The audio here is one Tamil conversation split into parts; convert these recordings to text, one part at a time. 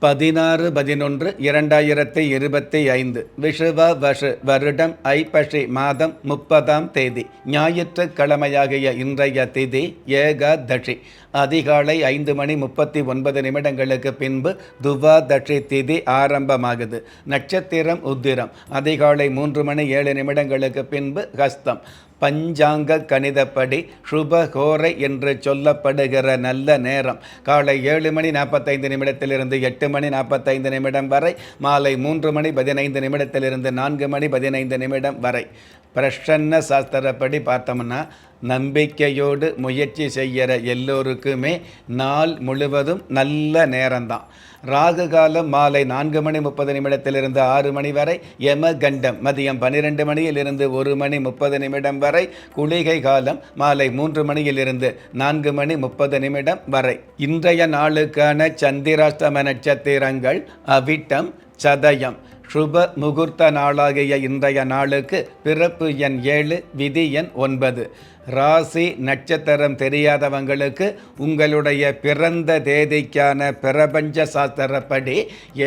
பதினாறு பதினொன்று இரண்டாயிரத்தி இருபத்தி ஐந்து விஷுவ வஷு வருடம் ஐப்பசி மாதம் முப்பதாம் தேதி ஞாயிற்றுக்கிழமையாகிய இன்றைய திதி ஏகாதஷி அதிகாலை ஐந்து மணி முப்பத்தி ஒன்பது நிமிடங்களுக்கு பின்பு துவாதஷி திதி ஆரம்பமாகுது. நட்சத்திரம் உத்திரம். அதிகாலை மூன்று மணி ஏழு நிமிடங்களுக்கு பின்பு ஹஸ்தம். பஞ்சாங்க கணிதப்படி சுபகோரை என்று சொல்லப்படுகிற நல்ல நேரம். காலை ஏழு மணி நாற்பத்தைந்து நிமிடத்திலிருந்து எட்டு மணி நாற்பத்தைந்து நிமிடம் வரை மாலை மூன்று மணி பதினைந்து நிமிடத்திலிருந்து நான்கு மணி பதினைந்து நிமிடம் வரை. பிரசன்ன சாஸ்திரப்படி பார்த்தோம்னா நம்பிக்கையோடு முயற்சி செய்கிற எல்லோருக்குமே நாள் முழுவதும் நல்ல நேரம்தான். ராகு காலம் மாலை நான்கு மணி முப்பது நிமிடத்திலிருந்து ஆறு மணி வரை யம கண்டம் மதியம் பன்னிரெண்டு மணியிலிருந்து ஒரு மணி முப்பது நிமிடம் வரை குளிகை காலம் மாலை மூன்று மணியிலிருந்து நான்கு மணி முப்பது நிமிடம் வரை. இன்றைய நாளுக்கான சந்திராஷ்டம நட்சத்திரங்கள் அவிட்டம் சதயம். சுப முகூர்த்த நாளாகிய இன்றைய நாளுக்கு பிறப்பு எண் ஏழு விதி எண் ஒன்பது. ராசி நட்சத்திரம் தெரியாதவங்களுக்கு உங்களுடைய பிறந்த தேதிக்கான பிரபஞ்ச சாஸ்திரப்படி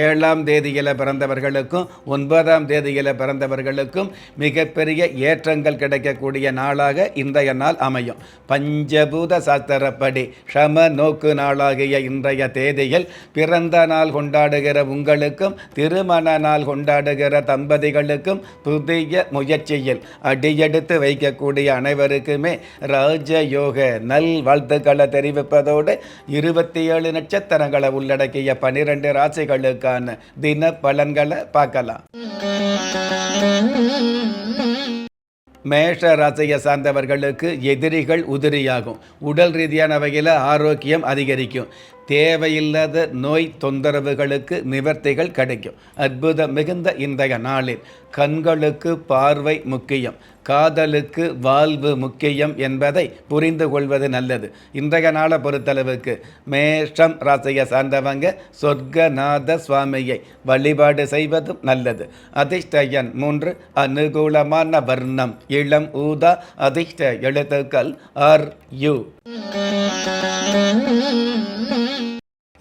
ஏழாம் தேதியில் பிறந்தவர்களுக்கும் ஒன்பதாம் தேதியில் பிறந்தவர்களுக்கும் மிகப்பெரிய ஏற்றங்கள் கிடைக்கக்கூடிய நாளாக இன்றைய நாள் அமையும். பஞ்சபூத சாஸ்திரப்படி ஷம நோக்கு நாளாகிய இன்றைய தேதியில் பிறந்த நாள் கொண்டாடுகிற உங்களுக்கும் திருமண நாள் கொண்டாடுகிற தம்பதிகளுக்கும் புதிய முயற்சியில் அடியெடுத்து வைக்கக்கூடிய அனைவருக்குமே ராஜயோக நல் வாழ்த்துக்களை தெரிவிப்பதோடு இருபத்தி ஏழு நட்சத்திரங்களை உள்ளடக்கிய பனிரெண்டு ராசிகளுக்கான தின பலன்களை பார்க்கலாம். மேஷ ராசியை சார்ந்தவர்களுக்கு எதிரிகள் உதிரியாகும். உடல் ரீதியான வகையில் ஆரோக்கியம் அதிகரிக்கும். தேவையில்லாத நோய் தொந்தரவுகளுக்கு நிவர்த்திகள் கிடைக்கும். அற்புதம் மிகுந்த இன்றைய நாளில். கண்களுக்கு பார்வை முக்கியம். காதலுக்கு வாழ்வு முக்கியம் என்பதை புரிந்து கொள்வது நல்லது. இன்றைய நாளை பொறுத்தளவுக்கு மேஷம் ராசியை சார்ந்தவங்க சொர்க்கநாத சுவாமியை வழிபாடு செய்வதும் நல்லது. அதிர்ஷ்டயன் மூன்று அனுகூலமான வர்ணம் இளம் ஊதா அதிர்ஷ்ட எழுத்துக்கள் ஆர் யு.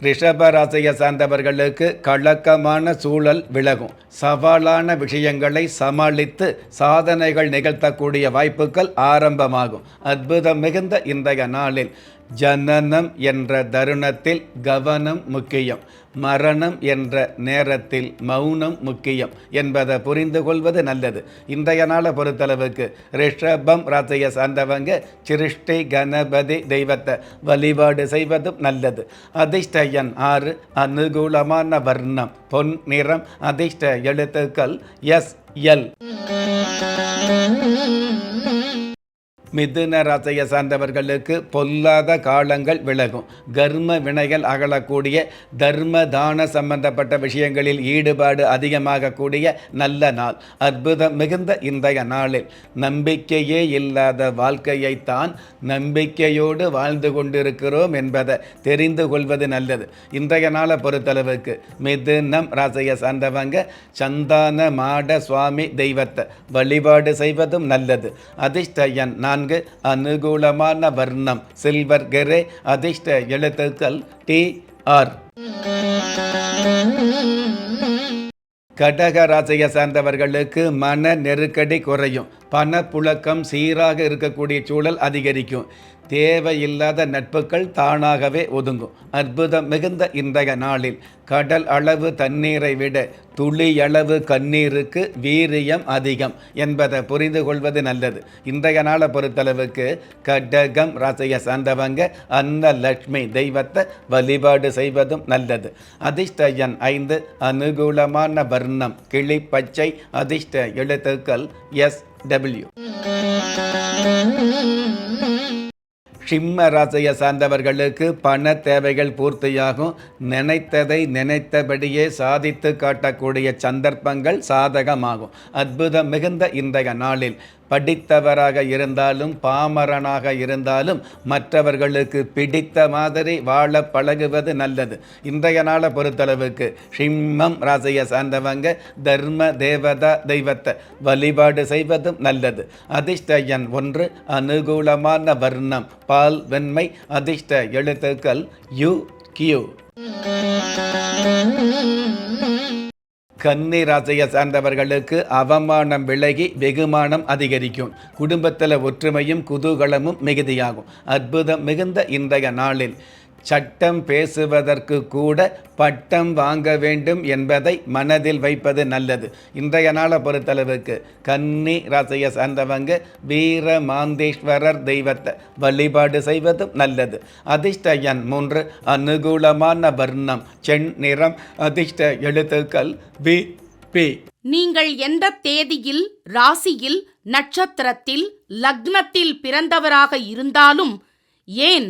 ரிஷபராசியை சார்ந்தவர்களுக்கு கலக்கமான சூழல் விலகும். சவாலான விஷயங்களை சமாளித்து சாதனைகள் நிகழ்த்தக்கூடிய வாய்ப்புகள் ஆரம்பமாகும். அற்புதம் மிகுந்த இன்றைய நாளில். ஜனனம் என்ற தருணத்தில் கவனம் முக்கியம். மரணம் என்ற நேரத்தில் மௌனம் முக்கியம் என்பதை புரிந்து கொள்வது நல்லது. இன்றைய நாளை பொறுத்தளவுக்கு ரிஷபம் ராசியை சார்ந்தவங்க சிருஷ்டி கணபதி தெய்வத்தை வழிபாடு செய்வதும் நல்லது. அதிர்ஷ்டயன் ஆறு அனுகூலமான வர்ணம் பொன் நிறம் அதிர்ஷ்ட எழுத்துக்கள் எஸ் எல். மிதுன ராசியை சார்ந்தவர்களுக்கு பொல்லாத காலங்கள் விலகும். கர்ம வினைகள் அகலக்கூடிய தர்ம தான சம்பந்தப்பட்ட விஷயங்களில் ஈடுபாடு அதிகமாகக்கூடிய நல்ல நாள். அற்புதம் மிகுந்த இன்றைய நாளில். நம்பிக்கையே இல்லாத வாழ்க்கையைத்தான் நம்பிக்கையோடு வாழ்ந்து கொண்டிருக்கிறோம் என்பதை தெரிந்து கொள்வது நல்லது. இன்றைய நாளை பொறுத்தளவுக்கு மிதுனம் ராசியை சார்ந்தவங்க சந்தான மாட சுவாமி தெய்வத்தை வழிபாடு செய்வதும் நல்லது. அதிர்ஷ்டயன் நான் நான்கு அனுகூலமான வர்ணம் சில்வர் கெரே அதிர்ஷ்ட எழுத்துக்கள் டி ஆர். கடக ராசியை சார்ந்தவர்களுக்கு மன நெருக்கடி குறையும். பணப்புழக்கம் சீராக இருக்கக்கூடிய சூழல் அதிகரிக்கும். தேவையில்லாத நட்புகள் தானாகவே ஒதுங்கும். அற்புதம் மிகுந்த இன்றைய நாளில் கடல் அளவு தண்ணீரை விட துளியளவு கண்ணீருக்கு வீரியம் அதிகம் என்பதை புரிந்து கொள்வது நல்லது. இன்றைய நாளை பொறுத்தளவுக்கு கடகம் ராசியை சார்ந்தவங்க அந்த லட்சுமி தெய்வத்தை வழிபாடு செய்வதும் நல்லது. அதிர்ஷ்ட எண் ஐந்து அனுகூலமான வர்ணம் கிளி பச்சை அதிர்ஷ்ட எழுத்துக்கள் எஸ் டபிள்யூ சிம்ம ராசியை சார்ந்தவர்களுக்கு பண தேவைகள் பூர்த்தியாகும். நினைத்ததை நினைத்தபடியே சாதித்து காட்டக்கூடிய சந்தர்ப்பங்கள் சாதகமாகும். அற்புதம் மிகுந்த இன்றைய நாளில். படித்தவராக இருந்தாலும் பாமரனாக இருந்தாலும் மற்றவர்களுக்கு பிடித்த மாதிரி வாழ பழகுவது நல்லது. இன்றைய நாளை பொறுத்தளவுக்கு சிம்மம் ராசியை சார்ந்தவங்க தர்ம தேவதா தெய்வத்தை வழிபாடு செய்வதும் நல்லது. அதிர்ஷ்ட எண் ஒன்று அனுகூலமான வர்ணம் பால் வெண்மை அதிர்ஷ்ட எழுத்துக்கள் யு கியூ. கன்னி ராசியை சார்ந்தவர்களுக்கு அவமானம் விலகி வெகுமானம் அதிகரிக்கும். குடும்பத்தில் ஒற்றுமையும் குதூகலமும் மிகுதியாகும். அற்புதம் மிகுந்த இன்றைய நாளில். சட்டம் பேசுவதற்கு கூட பட்டம் வாங்க வேண்டும் என்பதை மனதில் வைப்பது நல்லது. இன்றைய நாளை பொறுத்தளவுக்கு கன்னி ராசியை சார்ந்தவங்க வீர மாந்தேஸ்வரர் தெய்வத்தை வழிபாடு செய்வதும் நல்லது. அதிர்ஷ்ட எண் மூன்று அனுகூலமான வர்ணம் செண் நிறம் அதிர்ஷ்ட எழுத்துக்கள் வி பி. நீங்கள் எந்த தேதியில் ராசியில் நட்சத்திரத்தில் லக்னத்தில் பிறந்தவராக இருந்தாலும் ஏன்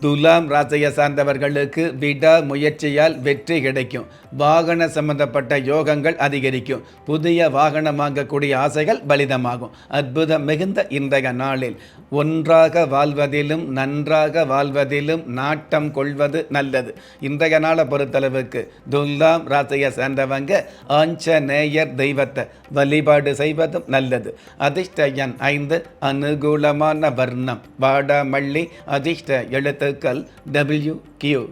துலாம் ராசியை சார்ந்தவர்களுக்கு விடா முயற்சியால் வெற்றி கிடைக்கும். வாகன சம்பந்தப்பட்ட யோகங்கள் அதிகரிக்கும். புதிய வாகனம் வாங்கக்கூடிய ஆசைகள் பலிதமாகும். அற்புதம் மிகுந்த இன்றைய நாளில். ஒன்றாக வாழ்வதிலும் நன்றாக வாழ்வதிலும் நாட்டம் கொள்வது நல்லது. இன்றைய நாளை பொறுத்தளவுக்கு துலாம் ராசியை சேர்ந்தவங்க ஆஞ்சநேயர் தெய்வத்தை வழிபாடு செய்வதும் நல்லது. அதிர்ஷ்ட எண் ஐந்து அனுகூலமான வர்ணம். வாடாமல்லி அதிர்ஷ்ட எழுத்து எழுத்துக்கள் டபிள்யூ கியூ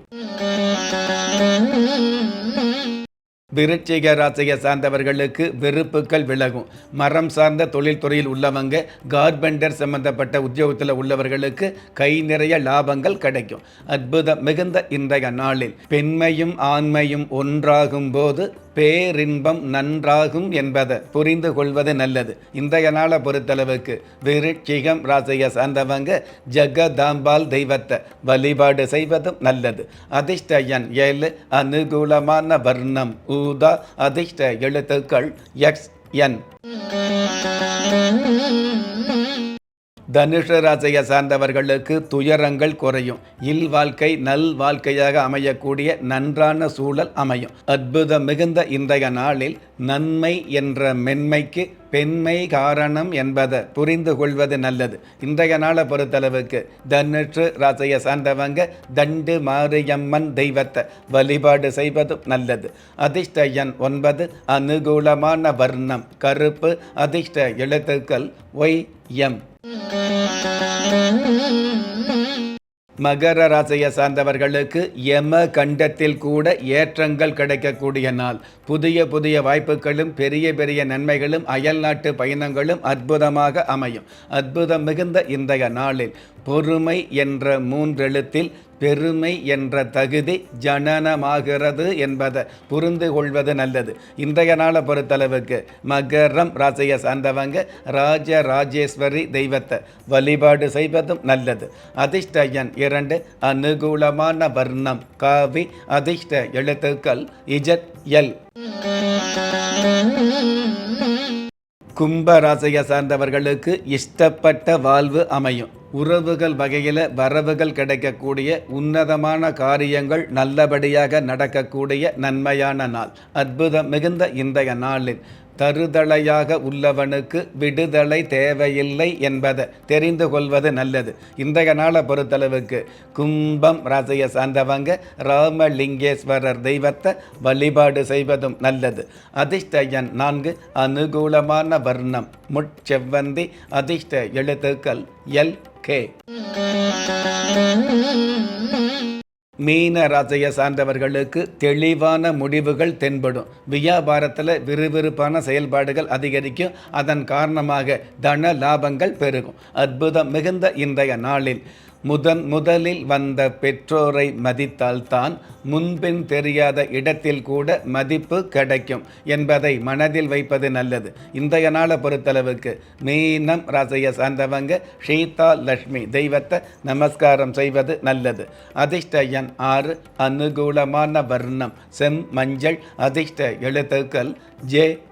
விருச்சிக ராசியை சார்ந்தவர்களுக்கு வெறுப்புகள் விலகும். மரம் சார்ந்த தொழில்துறையில் உள்ளவங்க கார்பெண்டர் சம்பந்தப்பட்ட உத்தியோகத்தில் உள்ளவர்களுக்கு கை நிறைய லாபங்கள் கிடைக்கும். அற்புதம் மிகுந்த இன்றைய நாளில். பெண்மையும் ஆண்மையும் ஒன்றாகும் போது பேரின்பம் நன்றாகும் என்பதை புரிந்து கொள்வது நல்லது. இன்றைய நாளை பொறுத்தளவுக்கு விருட்சிகம் ராசியை சார்ந்தவங்க ஜெகதாம்பால் தெய்வத்தை வழிபாடு செய்வதும் நல்லது. அதிர்ஷ்ட எண் ஏழு அனுகூலமான வர்ணம் ஊதா அதிர்ஷ்ட எழுத்துக்கள் எக்ஸ் என் தனுஷ ராசியை சார்ந்தவர்களுக்கு துயரங்கள் குறையும். இல் வாழ்க்கை நல் வாழ்க்கையாக அமையக்கூடிய நன்றான சூழல் அமையும். அற்புதம் மிகுந்த இன்றைய நாளில் நன்மை என்ற மென்மைக்கு பெண்மை காரணம் என்பதை புரிந்து கொள்வது நல்லது. இன்றைய நாளை பொறுத்தளவுக்கு தனுஷு ராசியை சார்ந்தவங்க தண்டு மாரியம்மன் தெய்வத்தை வழிபாடு செய்வதும் நல்லது. அதிர்ஷ்ட எண் ஒன்பது அனுகூலமான வர்ணம் கருப்பு. அதிர்ஷ்ட எழுத்துக்கள் ஒய் எம். மகர ராசியை சார்ந்தவர்களுக்கு யம கண்டத்தில் கூட ஏற்றங்கள் கிடைக்கக்கூடிய நாள். புதிய புதிய வாய்ப்புகளும் பெரிய பெரிய நன்மைகளும் அயல்நாட்டு பயணங்களும் அற்புதமாக அமையும். அற்புதம் மிகுந்த இன்றைய நாளில் பொறுமை என்ற மூன்றெழுத்தில் பெருமை என்ற தகுதி ஜனனமாகிறது என்பதை புரிந்து கொள்வது நல்லது. இன்றைய நாளை பொறுத்தளவுக்கு மகரம் ராசியை சார்ந்தவங்க ராஜ ராஜேஸ்வரி தெய்வத்தை வழிபாடு செய்வதும் நல்லது. அதிர்ஷ்ட எண் இரண்டு அனுகூலமான வர்ணம். காவி அதிர்ஷ்ட எழுத்துக்கள் இஜத் எல். கும்ப ராசியை சார்ந்தவர்களுக்கு இஷ்டப்பட்ட வாழ்வு அமையும். உறவுகள் வகையில் வரவுகள் கிடைக்கக்கூடிய உன்னதமான காரியங்கள் நல்லபடியாக நடக்கக்கூடிய நன்மையான நாள். அற்புதம் மிகுந்த இன்றைய நாளில் தருதலையாக உள்ளவனுக்கு விடுதலை தேவையில்லை என்பதை தெரிந்து கொள்வது நல்லது. இன்றைய நாளை பொறுத்தளவுக்கு கும்பம் ராசியை சார்ந்தவங்க ராமலிங்கேஸ்வரர் தெய்வத்தை வழிபாடு செய்வதும் நல்லது. அதிர்ஷ்டயன் நான்கு அனுகூலமான வர்ணம். முட்செவ்வந்தி அதிர்ஷ்ட எழுத்துக்கள் எல் ஓகே. மீன ராசியை சார்ந்தவர்களுக்கு தெளிவான முடிவுகள் தென்படும். வியாபாரத்தில் விறுவிறுப்பான செயல்பாடுகள் அதிகரிக்கும். அதன் காரணமாக தன லாபங்கள் பெருகும். அற்புதம் மிகுந்த இன்றைய நாளில். முதன் முதலில் வந்த பெற்றோரை மதித்தால்தான் முன்பின் தெரியாத இடத்தில் கூட மதிப்பு கிடைக்கும் என்பதை மனதில் வைப்பது நல்லது. இன்றைய நாளை பொறுத்தளவுக்கு மீனம் ராசியை சார்ந்தவங்க ஷீதா லக்ஷ்மி தெய்வத்தை நமஸ்காரம் செய்வது நல்லது. அதிர்ஷ்ட எண் ஆறு அனுகூலமான வர்ணம் செம் மஞ்சள் அதிர்ஷ்ட எழுத்துக்கள் ஜே